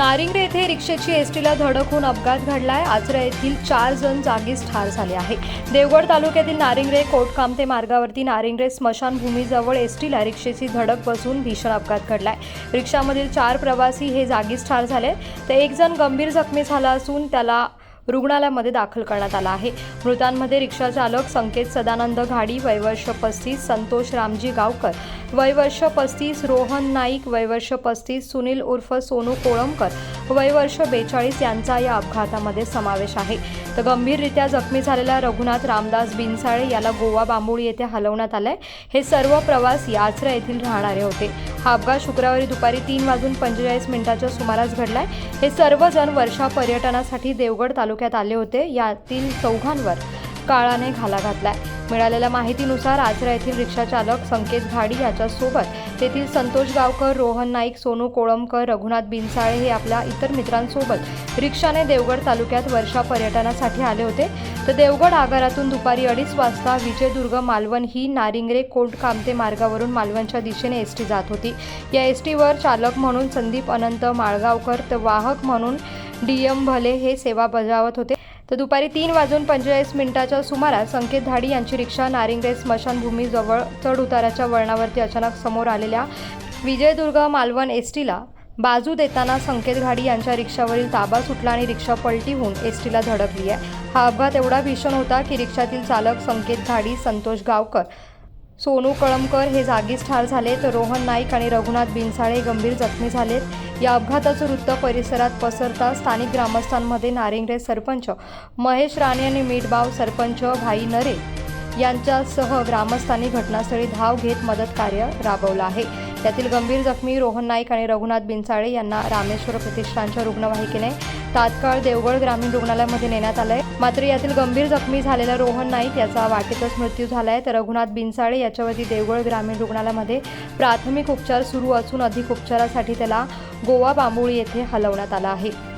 नारिंगरे येथे रिक्षेची एसटीला धडक होऊन अपघात घडलाय. आचरा येथील चार जण जागीच ठार झाले आहे. देवगड तालुक्यातील नारिंगरे कोटकामते मार्गावरती नारिंगरे स्मशानभूमीजवळ एसटीला रिक्षेची धडक बसून भीषण अपघात घडलाय. रिक्षामधील चार प्रवासी हे जागीच ठार झाले. तर एक जण गंभीर जखमी झाला असून त्याला रुग्णालयामध्ये दाखल करण्यात आला आहे. मृतांमध्ये रिक्षाचालक संकेत सदानंद घाडी वैवर्ष पस्तीस संतोष रामजी गावकर वयवर्ष पस्तीस रोहन नाईक वयवर्ष पस्तीस सुनील उर्फ सोनू कोळंबकर वयवर्ष बेचाळीस यांचा या अपघातामध्ये समावेश आहे. तर गंभीररित्या जखमी झालेला रघुनाथ रामदास बिनसाळे याला गोवा बांबोळी येथे हलवण्यात आलंय. हे सर्व प्रवासी आचरा येथील राहणारे होते. हा अपघात शुक्रवारी दुपारी तीन वाजून पंचेचाळीस मिनिटाच्या सुमारास घडलाय. हे सर्वजण वर्षा पर्यटनासाठी देवगड तालुक्यात आले होते. यातील चौघांवर काळाने घाला घातलाय. मिळालेल्या माहितीनुसार आचरा येथील रिक्षाचालक संकेत घाडी याच्यासोबत तेथील संतोष गावकर रोहन नाईक सोनू कोळंबकर रघुनाथ बिनसाळे हे आपल्या इतर मित्रांसोबत रिक्षाने देवगड तालुक्यात वर्षा पर्यटनासाठी आले होते. तर देवगड आगारातून दुपारी अडीच वाजता विजयदुर्ग मालवण ही नारिंगरे कोट कामते मार्गावरून मालवणच्या दिशेने एस टी जात होती. या एस टीवर चालक म्हणून संदीप अनंत माळगावकर तर वाहक म्हणून डी एम भले हे सेवा बजावत होते. तर दुपारी तीन वाजून पंचेचाळीस मिनिटाच्या सुमारास संकेत धाडी यांची रिक्षा नारिंगरे स्मशानभूमीजवळ चढ उताराच्या वळणावरती अचानक समोर आलेल्या विजयदुर्ग मालवण एस टीला बाजू देताना संकेत घाडी यांच्या रिक्षावरील ताबा सुटला आणि रिक्षा पलटी होऊन एस टीला धडकली आहे. हा अपघात एवढा भीषण होता की रिक्षातील चालक संकेत घाडी संतोष गावकर सोनू कळमकर हे जागीच ठार झाले तर रोहन नाईक आणि रघुनाथ बिनसाळे गंभीर जखमी झालेत. या अपघाताचं वृत्त परिसरात पसरता स्थानिक ग्रामस्थांमध्ये नारिंगरे सरपंच महेश राणे आणि मीठबाव सरपंच भाई नरे यांच्यासह ग्रामस्थांनी घटनास्थळी धाव घेत मदत कार्य राबवलं आहे. त्यातील गंभीर जखमी रोहन नाईक आणि रघुनाथ बिनसाळे यांना रामेश्वर प्रतिष्ठानच्या रुग्णवाहिकेने तात्काळ देवगड ग्रामीण रुग्णालयामध्ये नेण्यात आलंय. मात्र यातील गंभीर जखमी झालेला रोहन नाईक याचा वाटेतच मृत्यू झालाय. तर रघुनाथ बिनसाळे याच्यावरती देवगड ग्रामीण रुग्णालयामध्ये प्राथमिक उपचार सुरू असून अधिक उपचारासाठी त्याला गोवा बांबोळी येथे हलवण्यात आला आहे.